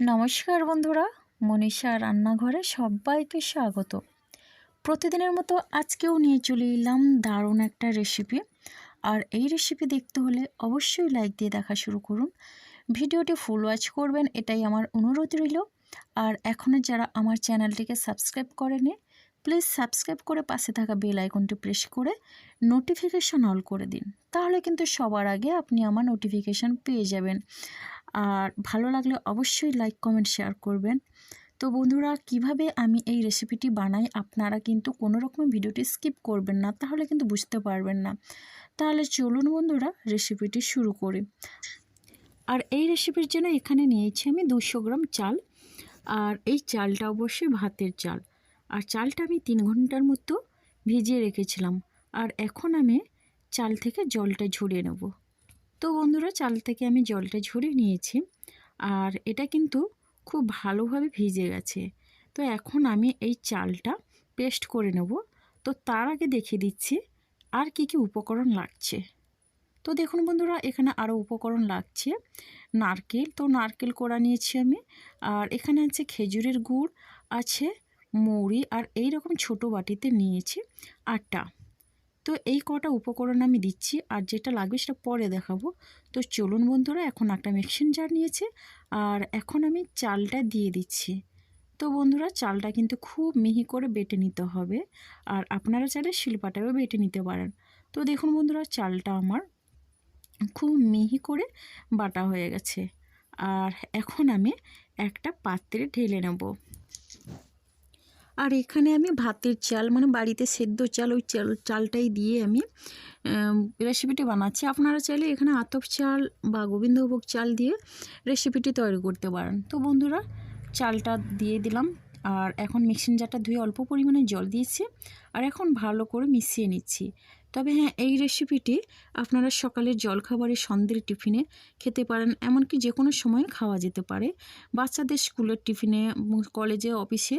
নমস্কার বন্ধুরা, মনীষা রান্নাঘরে সবাইকে স্বাগত। প্রতিদিনের মতো আজকেও নিয়ে চলে এলাম দারুণ একটা রেসিপি আর এই রেসিপি দেখতে হলে অবশ্যই লাইক দিয়ে দেখা শুরু করুন। ভিডিওটি ফুল ওয়াচ করবেন, এটাই আমার অনুরোধ রইল। আর এখনও যারা আমার চ্যানেলটিকে সাবস্ক্রাইব করেনি প্লিজ সাবস্ক্রাইব করে পাশে থাকা বেল আইকনটি প্রেস করে নোটিফিকেশান অল করে দিন। তাহলে কিন্তু সবার আগে আপনি আমার নোটিফিকেশান পেয়ে যাবেন। আর ভালো লাগলে অবশ্যই লাইক কমেন্ট শেয়ার করবেন। তো বন্ধুরা, কীভাবে আমি এই রেসিপিটি বানাই আপনারা কিন্তু কোনো রকম ভিডিওটি স্কিপ করবেন না, তাহলে কিন্তু বুঝতে পারবেন না। তাহলে চলুন বন্ধুরা রেসিপিটি শুরু করি। আর এই রেসিপির জন্য এখানে নিয়েছি আমি দুশো গ্রাম চাল, আর এই চালটা অবশ্যই ভাতের চাল। আর চালটা আমি তিন ঘণ্টার মতো ভিজিয়ে রেখেছিলাম, আর এখন আমি চাল থেকে জলটা ঝরিয়ে নেব। তো বন্ধুরা, চাল থেকে আমি জলটা ঝরিয়ে নিয়েছি আর এটা কিন্তু খুব ভালোভাবে ভিজে গেছে। তো এখন আমি এই চালটা পেস্ট করে নেব। তো তার আগে দেখিয়ে দিচ্ছি আর কি কি উপকরণ লাগছে। তো দেখুন বন্ধুরা, এখানে আরও উপকরণ লাগছে। নারকেল, তো নারকেল কোড়া নিয়েছি আমি। আর এখানে আছে খেজুরের গুড়, আছে মৌরি আর এই রকম ছোটো বাটিতে নিয়েছি আটা তো এই কটা উপকরণ আমি দিচ্ছি আর যেটা লাগবে সেটা পরে দেখাবো। তো চলুন বন্ধুরা, এখন একটা মিক্সিং জার নিয়েছে আর এখন আমি চালটা দিয়ে দিচ্ছি। তো বন্ধুরা, চালটা কিন্তু খুব মিহি করে বেটে নিতে হবে আর আপনারা চাইলে শিল্পাটাও বেটে নিতে পারেন। তো দেখুন বন্ধুরা, চালটা আমার খুব মিহি করে বাটা হয়ে গেছে। আর এখন আমি একটা পাত্রে ঢেলে নেব। আর এখানে আমি ভাতের চাল মানে বাড়িতে সেদ্ধ চাল, ওই চাল, চালটাই দিয়ে আমি রেসিপিটি বানাচ্ছি। আপনারা চাইলে এখানে আতপ চাল বা গোবিন্দভোগ চাল দিয়ে রেসিপিটি তৈরি করতে পারেন। তো বন্ধুরা, চালটা দিয়ে দিলাম। আর এখন মিক্সিং জারটা ধুয়ে অল্প পরিমাণে জল দিয়েছি। আর এখন ভালো করে মিশিয়ে নিচ্ছি। তবে হ্যাঁ এই রেসিপিটি আপনারা সকালের জলখাবারে সন্ধ্যের টিফিনে খেতে পারেন, এমনকি যে কোনো সময় খাওয়া যেতে পারে। বাচ্চাদের স্কুলের টিফিনে কলেজে, অফিসে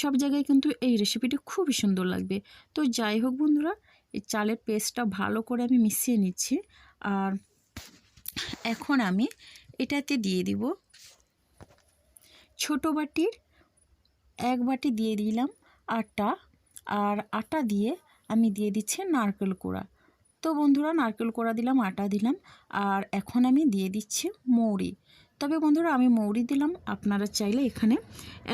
সব জায়গায় কিন্তু এই রেসিপিটি খুবই সুন্দর লাগবে। তো যাই হোক বন্ধুরা, এই চালের পেস্টটা ভালো করে আমি মিশিয়ে নিচ্ছি। আর এখন আমি এটাতে দিয়ে দিব ছোট বাটির, এক বাটি দিয়ে দিলাম আটা। আর আটা দিয়ে আমি দিয়ে দিচ্ছি নারকেল কোড়া। তো বন্ধুরা, নারকেল কোড়া দিলাম, আটা দিলাম, আর এখন আমি দিয়ে দিচ্ছি মৌরি। তবে বন্ধুরা, আমি মৌরি দিলাম, আপনারা চাইলে এখানে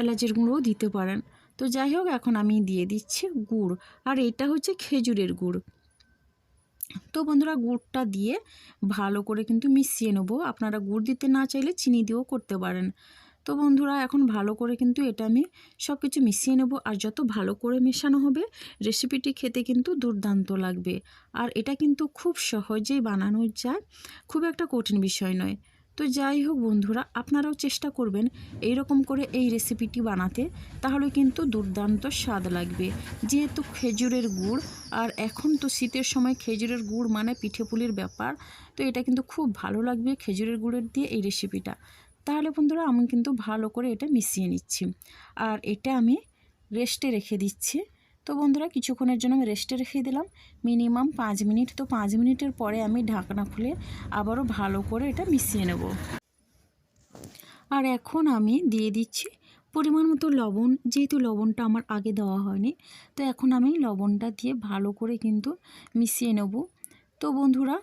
এলাচের গুঁড়োও দিতে পারেন। তো যাই হোক, এখন আমি দিয়ে দিচ্ছি গুড়, আর এটা হচ্ছে খেজুরের গুড়। তো বন্ধুরা, গুড়টা দিয়ে ভালো করে কিন্তু মিশিয়ে নেব। আপনারা গুড় দিতে না চাইলে চিনি দিয়েও করতে পারেন। তো বন্ধুরা, এখন ভালো করে কিন্তু এটা আমি সব কিছু মিশিয়ে নেব আর যত ভালো করে মেশানো হবে রেসিপিটি খেতে কিন্তু দুর্দান্ত লাগবে। আর এটা কিন্তু খুব সহজেই বানানো যায়, খুব একটা কঠিন বিষয় নয়। তো যাই হোক বন্ধুরা, আপনারাও চেষ্টা করবেন এই রকম করে এই রেসিপিটি বানাতে, তাহলে কিন্তু দুর্দান্ত স্বাদ লাগবে। যেহেতু খেজুরের গুড়, আর এখন তো শীতের সময় খেজুরের গুড় মানে পিঠে পুলির ব্যাপার, তো এটা কিন্তু খুব ভালো লাগবে খেজুরের গুড়ের দিয়ে এই রেসিপিটা তাহলে বন্ধুরা আমি কিন্তু ভালো করে এটা মিশিয়ে নিচ্ছি। আর এটা আমি রেস্টে রেখে দিচ্ছি। তো বন্ধুরা কিছুক্ষণের জন্য আমি রেস্টে রেখে দিলাম। মিনিমাম পাঁচ মিনিট। তো পাঁচ মিনিটের পরে আমি ঢাকনা খুলে আবারও ভালো করে এটা মিশিয়ে নেব। আর এখন আমি দিয়ে দিচ্ছি পরিমাণ মতো লবণ। যেহেতু লবণটা আমার আগে দেওয়া হয়নি, তো এখন আমি লবণটা দিয়ে ভালো করে কিন্তু মিশিয়ে নেব। তো বন্ধুরা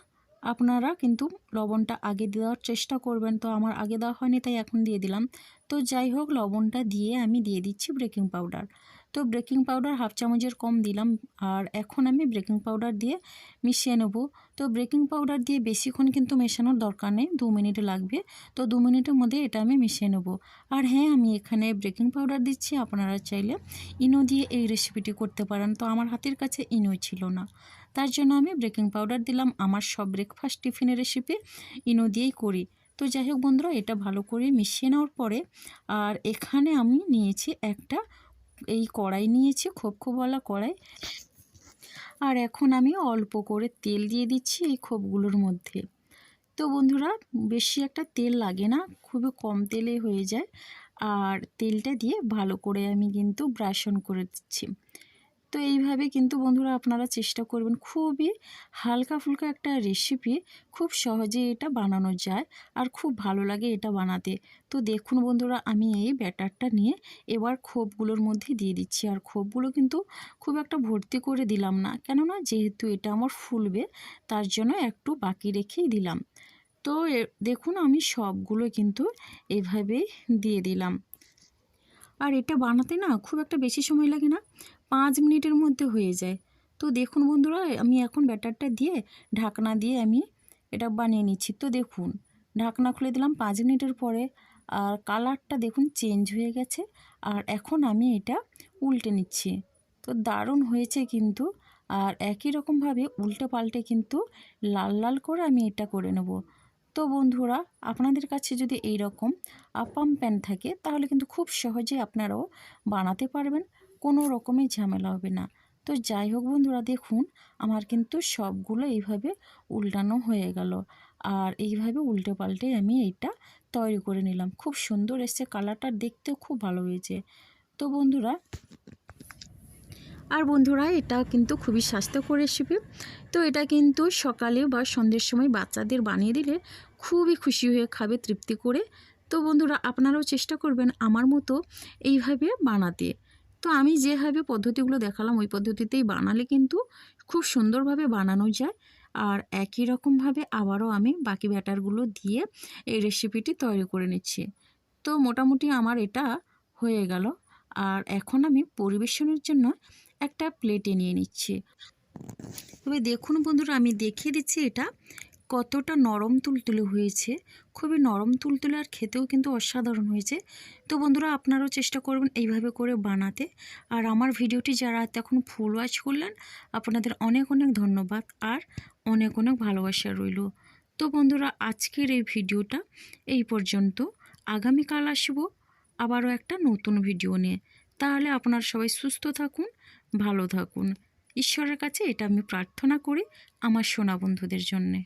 আপনারা কিন্তু লবণটা আগে দেওয়ার চেষ্টা করবেন। তো আমার আগে দেওয়া হয়নি, তাই এখন দিয়ে দিলাম। তো যাই হোক, লবণটা দিয়ে আমি দিয়ে দিচ্ছি ব্রেকিং পাউডার তো ব্রেকিং পাউডার হাফ চামচের কম দিলাম, আর এখন আমি ব্রেকিং পাউডার দিয়ে মিশিয়ে নেব। তো ব্রেকিং পাউডার দিয়ে বেশিক্ষণ কিন্তু মেশানোর দরকার নেই, দু মিনিট লাগবে। তো দু মিনিটের মধ্যে এটা আমি মিশিয়ে নেব। আর হ্যাঁ আমি এখানে ব্রেকিং পাউডার দিচ্ছি, আপনারা চাইলে ইনো দিয়ে এই রেসিপিটি করতে পারেন। তো আমার হাতের কাছে ইনো ছিল না। তার জন্য আমি বেকিং পাউডার দিলাম, আমার সব ব্রেকফাস্ট টিফিনের রেসিপি ইনো দিয়েই করি। তো যাই হোক বন্ধুরা, এটা ভালো করে মিশিয়ে নেওয়ার পরে, আর এখানে আমি নিয়েছি একটা, এই কড়াই নিয়েছি খোপ খোপওয়ালা কড়াই। আর এখন আমি অল্প করে তেল দিয়ে দিচ্ছি এই খোপগুলোর মধ্যে। তো বন্ধুরা, বেশি একটা তেল লাগে না, খুবই কম তেলে হয়ে যায়। আর তেলটা দিয়ে ভালো করে আমি কিন্তু ব্রাশন করে দিচ্ছি। তো এইভাবে কিন্তু বন্ধুরা আপনারা চেষ্টা করবেন খুবই হালকা ফুলকা একটা রেসিপি খুব সহজে এটা বানানো যায় আর খুব ভালো লাগে এটা বানাতে। তো দেখুন বন্ধুরা, আমি এই ব্যাটারটা নিয়ে এবার খোপগুলোর মধ্যে দিয়ে দিচ্ছি আর খোপগুলো কিন্তু খুব একটা ভর্তি করে দিলাম না, কেননা যেহেতু এটা আমার ফুলবে তার জন্য একটু বাকি রেখেই দিলাম। তো দেখুন আমি সবগুলো কিন্তু এভাবেই দিয়ে দিলাম। আর এটা বানাতে না খুব একটা বেশি সময় লাগে না পাঁচ মিনিটের মধ্যে হয়ে যায়। তো দেখুন বন্ধুরা, আমি এখন ব্যাটারটা দিয়ে ঢাকনা দিয়ে আমি এটা বানিয়ে নিচ্ছি। তো দেখুন, ঢাকনা খুলে দিলাম পাঁচ মিনিটের পরে আর কালারটা দেখুন চেঞ্জ হয়ে গেছে আর এখন আমি এটা উল্টে নিচ্ছি। তো দারুণ হয়েছে কিন্তু আর একই রকমভাবে উল্টে পাল্টে কিন্তু লাল লাল করে আমি এটা করে নেব। তো বন্ধুরা, আপনাদের কাছে যদি এই রকম আপাম প্যান থাকে তাহলে কিন্তু খুব সহজে আপনারাও বানাতে পারবেন। কোনো রকমের ঝামেলা হবে না। তো যাই হোক বন্ধুরা, দেখুন আমার কিন্তু সবগুলো এইভাবে উল্টানো হয়ে গেল। আর এইভাবে উল্টে পাল্টে আমি এইটা তৈরি করে নিলাম। খুব সুন্দর এসছে কালারটা, দেখতেও খুব ভালো হয়েছে। তো বন্ধুরা, আর বন্ধুরা, এটা কিন্তু খুবই স্বাস্থ্যকর রেসিপি তো এটা কিন্তু সকালে বা সন্ধ্যের সময় বাচ্চাদের বানিয়ে দিলে খুবই খুশি হয়ে খাবে, তৃপ্তি করে। তো বন্ধুরা, আপনারাও চেষ্টা করবেন আমার মতো এইভাবে বানাতে। তো আমি যেভাবে পদ্ধতিগুলো দেখালাম, ওই পদ্ধতিতেই বানালে কিন্তু খুব সুন্দরভাবে বানানো যায়। আর একই রকমভাবে আবারও আমি বাকি ব্যাটারগুলো দিয়ে এই রেসিপিটি তৈরি করে নিচ্ছি। তো মোটামুটি আমার এটা হয়ে গেল। আর এখন আমি পরিবেশনের জন্য একটা প্লেটে নিয়ে নিচ্ছি। তবে দেখুন বন্ধুরা, আমি দেখিয়ে দিচ্ছি এটা। কতটা নরম তুলতুলে হয়েছে, খুবই নরম তুলতুলে আর খেতেও কিন্তু অসাধারণ হয়েছে। তো বন্ধুরা, আপনারাও চেষ্টা করবেন এইভাবে করে বানাতে। আর আমার ভিডিওটি যারা এখন ফুল ওয়াচ করলেন, আপনাদের অনেক অনেক ধন্যবাদ আর অনেক অনেক ভালোবাসা রইল। তো বন্ধুরা, আজকের এই ভিডিওটা এই পর্যন্ত। আগামীকাল আসব আবারও একটা নতুন ভিডিও নিয়ে। তাহলে আপনারা সবাই সুস্থ থাকুন, ভালো থাকুন। ঈশ্বরের কাছে এটা আমি প্রার্থনা করি আমার সোনা বন্ধুদের জন্যে।